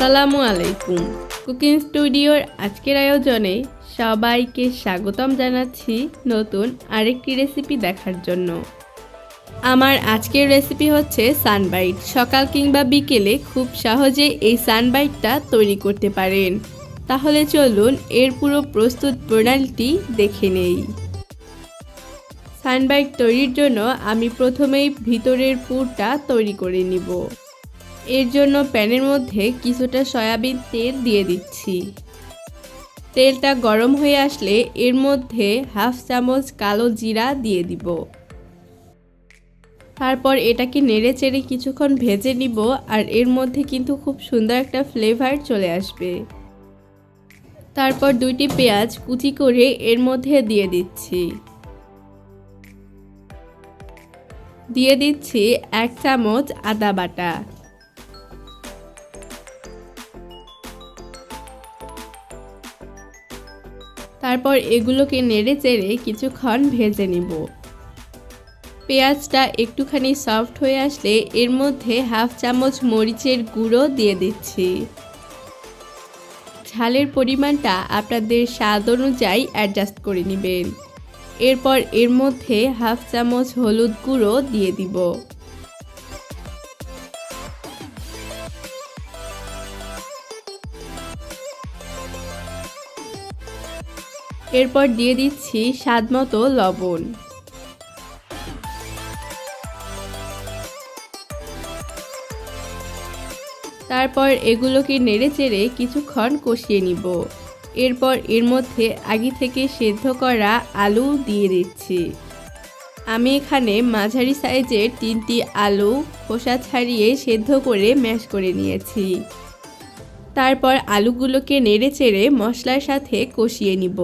আসসালামু আলাইকুম। কুকিং স্টুডিওর আজকের আয়োজনে সবাইকে স্বাগতম জানাচ্ছি নতুন আরেকটি রেসিপি দেখার জন্য। আমার আজকের রেসিপি হচ্ছে সানবাইট। সকাল কিংবা বিকেলে খুব সহজে এই সানবাইটটা তৈরি করতে পারেন। তাহলে চলুন এর পুরো প্রস্তুত প্রণালীটি দেখে নেই। সানবাইট তৈরির জন্য আমি প্রথমেই ভিতরের পুরটা তৈরি করে নিব। এর জন্য প্যানের মধ্যে কিছুটা সয়াবিন তেল দিয়ে দিচ্ছি। তেলটা গরম হয়ে আসলে এর মধ্যে হাফ চামচ কালো জিরা দিয়ে দিব। তারপর এটাকে নেড়ে চেড়ে কিছুক্ষণ ভেজে নিব আর এর মধ্যে কিন্তু খুব সুন্দর একটা ফ্লেভার চলে আসবে। তারপর দুইটি পেঁয়াজ কুচি করে এর মধ্যে দিয়ে দিচ্ছি। দিয়ে দিচ্ছি এক চামচ আদা বাটা। তারপর এগুলোকে নেড়ে চেড়ে কিছুক্ষণ ভেজে নিব। পেঁয়াজটা একটুখানি সফট হয়ে আসলে এর মধ্যে হাফ চামচ মরিচের গুঁড়ো দিয়ে দিচ্ছি। ঝালের পরিমাণটা আপনাদের স্বাদ অনুযায়ী অ্যাডজাস্ট করে নেবেন। এরপর এর মধ্যে হাফ চামচ হলুদ গুঁড়ো দিয়ে দিব। এরপর দিয়ে দিচ্ছি স্বাদ মতো লবণ। তারপর এগুলোকে নেড়ে চেড়ে কিছুক্ষণ কষিয়ে নিব। এরপর এর মধ্যে আগে থেকে সেদ্ধ করা আলু দিয়ে দিচ্ছি। আমি এখানে মাঝারি সাইজের তিনটি আলু খোসা ছাড়িয়ে সেদ্ধ করে ম্যাশ করে নিয়েছি। তারপর আলুগুলোকে নেড়ে চেড়ে মশলার সাথে কষিয়ে নিব।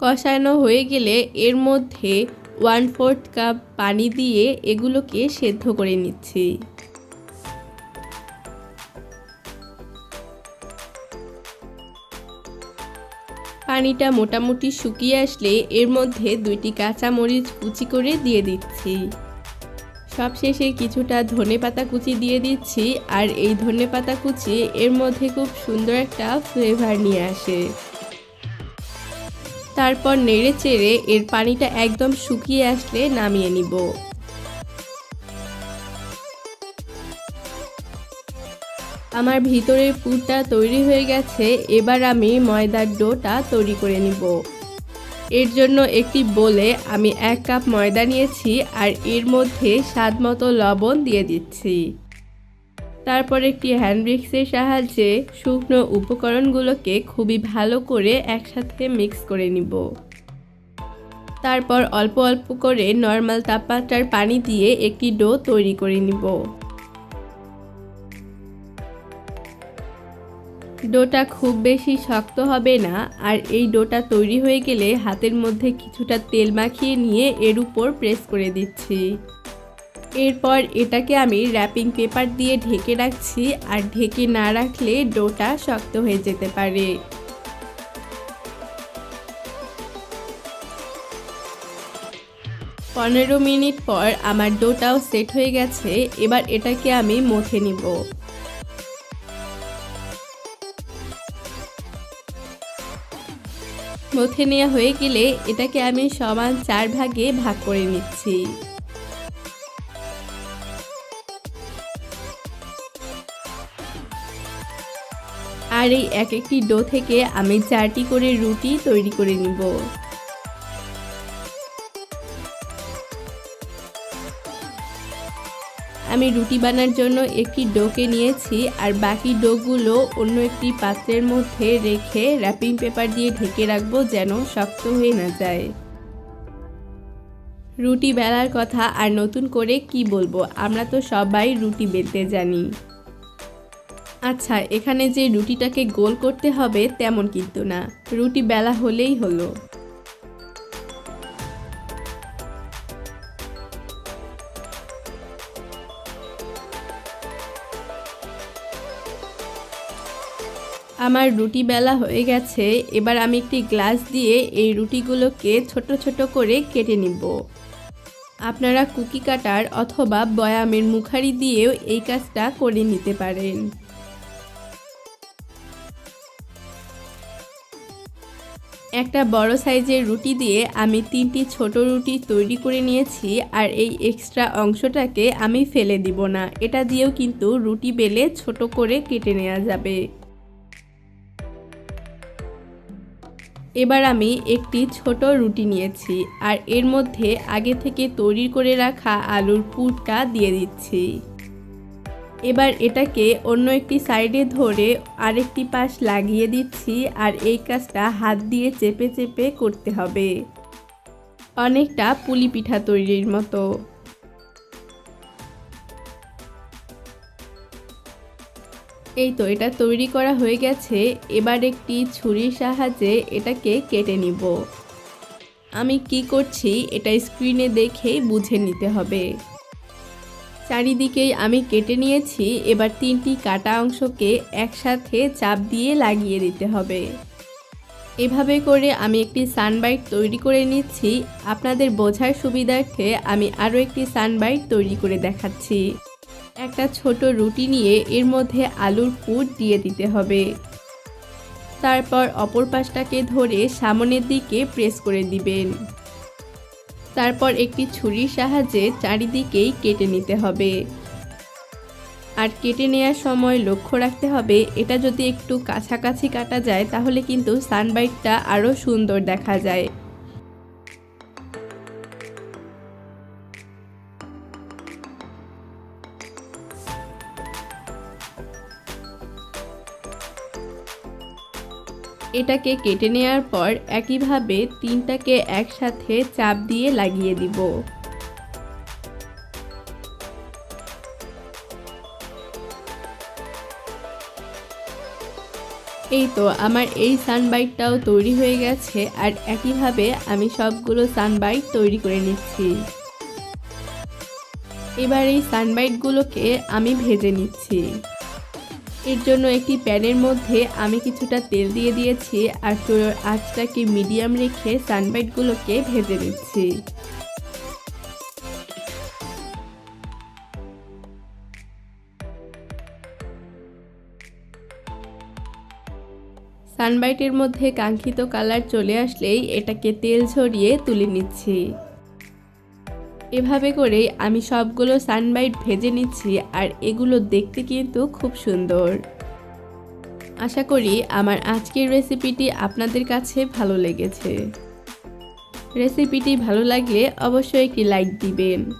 কষানো হয়ে গেলে এর মধ্যে ওয়ান ফোর্থ কাপ পানি দিয়ে এগুলোকে সেদ্ধ করে নিচ্ছি। পানিটা মোটামুটি শুকিয়ে আসলে এর মধ্যে দুইটি কাঁচা মরিচ কুচি করে দিয়ে দিচ্ছি। সবশেষে কিছুটা ধনে পাতা কুচি দিয়ে দিচ্ছি আর এই ধনে পাতা কুচি এর মধ্যে খুব সুন্দর একটা ফ্লেভার নিয়ে আসে। তারপর নেড়ে চেড়ে এর পানিটা একদম শুকিয়ে আসলে নামিয়ে নিব। আমার ভিতরের পুরটা তৈরি হয়ে গেছে, এবার আমি ময়দার ডোটা তৈরি করে নিব। এর জন্য একটি বলে আমি এক কাপ ময়দা নিয়েছি আর এর মধ্যে স্বাদ মতো লবণ দিয়ে দিচ্ছি। তারপর একটি হ্যান্ড হ্যান্ডব্রিক্সের সাহায্যে শুকনো উপকরণগুলোকে খুবই ভালো করে একসাথে মিক্স করে নিব। তারপর অল্প অল্প করে নর্মাল তাপমাত্রার পানি দিয়ে একটি ডো তৈরি করে নিব। ডোটা খুব বেশি শক্ত হবে না, আর এই ডোটা তৈরি হয়ে গেলে হাতের মধ্যে কিছুটা তেল মাখিয়ে নিয়ে এর উপর প্রেস করে দিচ্ছি। এরপর এটাকে আমি র্যাপিং পেপার দিয়ে ঢেকে রাখছি আর ঢেকে না রাখলে ডোটা শক্ত হয়ে যেতে পারে। পনেরো মিনিট পর আমার ডোটাও সেট হয়ে গেছে, এবার এটাকে আমি মথে নিব। মথে নেওয়া হয়ে গেলে এটাকে আমি সমান চার ভাগে ভাগ করে নিচ্ছি। আর এই এক একটি ডো থেকে আমি চারটি করে রুটি তৈরি করে নিব। আমি রুটি বানার জন্য একটি ডোকে নিয়েছি আর বাকি ডোগুলো অন্য একটি পাত্রের মধ্যে রেখে র্যাপিং পেপার দিয়ে ঢেকে রাখব যেন শক্ত হয়ে না যায়। রুটি বেলার কথা আর নতুন করে কি বলব? আমরা তো সবাই রুটি বেলতে জানি। আচ্ছা এখানে যে রুটিটাকে গোল করতে হবে তেমন কিন্তু না। রুটি বেলা হলেই হলো। আমার রুটি বেলা হয়ে গেছে, এবার আমি একটি গ্লাস দিয়ে এই রুটিগুলোকে ছোট ছোট করে কেটে নিব। আপনারা কুকি কাটার অথবা বয়ামের মুখারি দিয়েও এই কাজটা করে নিতে পারেন। একটা বড় সাইজের রুটি দিয়ে আমি তিনটি ছোট রুটি তৈরি করে নিয়েছি আর এই এক্সট্রা অংশটাকে আমি ফেলে দিব না। এটা দিয়েও কিন্তু রুটি বেলে ছোট করে কেটে নেওয়া যাবে। এবার আমি একটি ছোট রুটি নিয়েছি আর এর মধ্যে আগে থেকে তৈরি করে রাখা আলুর পুরটা দিয়ে দিচ্ছি। এবার এটাকে অন্য একটি সাইডে ধরে আরেকটি পাশ লাগিয়ে দিচ্ছি আর এই কাজটা হাত দিয়ে চেপে চেপে করতে হবে। অনেকটা পুলি পিঠা তৈরির মতো। এই তো এটা তৈরি করা হয়ে গেছে। এবার একটি ছুরির সাহায্যে এটাকে কেটে নিব। আমি কি করছি এটা স্ক্রিনে দেখেই বুঝে নিতে হবে। চারিদিকেই আমি কেটে নিয়েছি, এবার তিনটি কাটা অংশকে একসাথে চাপ দিয়ে লাগিয়ে দিতে হবে। এভাবে করে আমি একটি সানবাইট তৈরি করে নিচ্ছি। আপনাদের বোঝার সুবিধার্থে আমি আরও একটি সানবাইট তৈরি করে দেখাচ্ছি। একটা ছোট রুটি নিয়ে এর মধ্যে আলুর পুর দিয়ে দিতে হবে। তারপর অপর পাশটাকে ধরে সামনের দিকে প্রেস করে দিবেন। তারপর একটি ছুরির সাহায্যে চারিদিকেই কেটে নিতে হবে। আর কেটে নেওয়ার সময় লক্ষ্য রাখতে হবে, এটা যদি একটু কাছাকাছি কাটা যায় তাহলে কিন্তু সানবাইটটা আরও সুন্দর দেখা যায়। এটাকে কেটে নেওয়ার পর একইভাবে তিনটাকে একসাথে চাপ দিয়ে লাগিয়ে দিব। এই তো আমার এই সানবাইটটাও তৈরি হয়ে গেছে আর একইভাবে আমি সবগুলো সানবাইট তৈরি করে নিচ্ছি। এবার এই সানবাইটগুলোকে আমি ভেজে নিচ্ছি। এর জন্য একটি প্যানের মধ্যে আমি কিছুটা তেল দিয়ে দিয়েছি আর চুলোর আঁচটাকে মিডিয়াম রেখে সানবাইটগুলোকে ভেজে নিচ্ছি। সানবাইটের মধ্যে কাঙ্ক্ষিত কালার চলে আসলেই এটাকে তেল ঝরিয়ে তুলে নিচ্ছি। এভাবে করে আমি সবগুলো সানবাইট ভেজে নিচ্ছি আর এগুলো দেখতে কিন্তু খুব সুন্দর। আশা করি আমার আজকের রেসিপিটি আপনাদের কাছে ভালো লেগেছে। রেসিপিটি ভালো লাগলে অবশ্যই একটি লাইক দিবেন।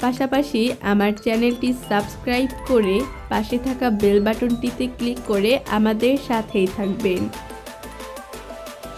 পাশাপাশি আমার চ্যানেলটি সাবস্ক্রাইব করে পাশে থাকা বেল বাটনটিতে ক্লিক করে আমাদের সাথেই থাকবেন।